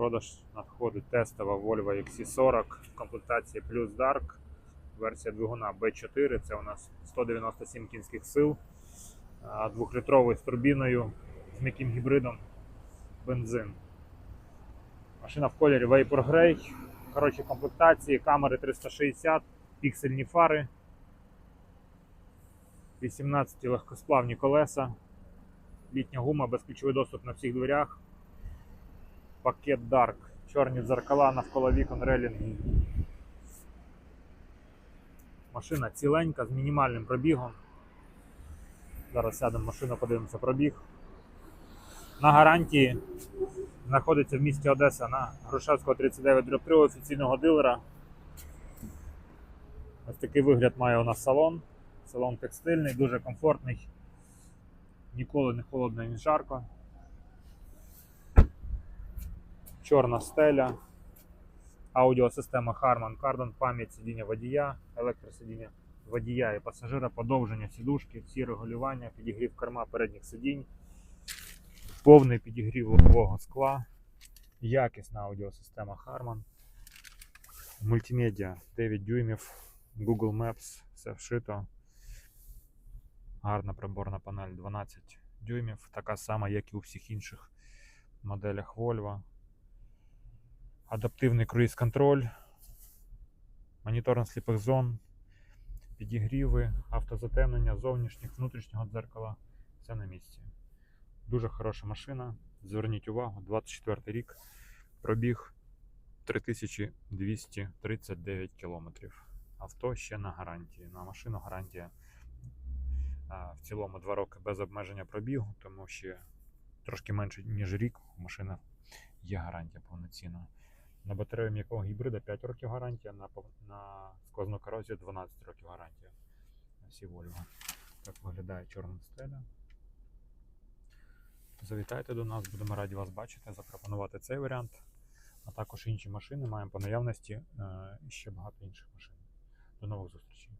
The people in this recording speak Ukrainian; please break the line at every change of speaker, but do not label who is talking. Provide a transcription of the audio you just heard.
продаж надходить тестова Volvo XC40 в комплектації Plus Dark. Версія двигуна B4. Це у нас 197 кінських сил, двохлітровий з турбіною, з м'яким гібридом, бензин. Машина в кольорі Vapor Grey. Коротше, комплектації, камери 360, піксельні фари, 18 легкосплавні колеса, літня гума, безключовий доступ на всіх дверях, пакет Dark, чорні дзеркала навколо вікон релінги. Машина ціленька з мінімальним пробігом. Зараз сядемо в машину, подивимося пробіг. На гарантії знаходиться в місті Одеса на Грушевського 39 3 офіційного дилера. Ось такий вигляд має у нас салон. Салон текстильний, дуже комфортний. Ніколи не холодно і жарко. Чорна стеля. Аудіосистема Harman Kardon, пам'ять сидіння водія, електросидіння водія і пасажира, подовження сідушки, всі регулювання, підігрів керма передніх сидінь, повний підігрів лобового скла, якісна аудіосистема Harman, мультимедіа 9 дюймів, Google Maps, все вшито. Гарна приборна панель 12 дюймів, така сама, як і у всіх інших моделях Volvo. Адаптивний круїз-контроль, моніторинг сліпих зон, підігріви, автозатемнення зовнішніх, внутрішнього дзеркала. Все на місці. Дуже хороша машина. Зверніть увагу, 24 рік. Пробіг 3239 кілометрів. Авто ще на гарантії. На машину гарантія в цілому 2 роки без обмеження пробігу, тому ще трошки менше, ніж рік. У машини є гарантія повноцінна. На батарею м'якого гібрида 5 років гарантія, на, на сквозну корозію 12 років гарантія. На всі Volvo. Так виглядає чорна стеля. Завітайте до нас, будемо раді вас бачити, запропонувати цей варіант, а також інші машини. Маємо по наявності е, ще багато інших машин. До нових зустрічей.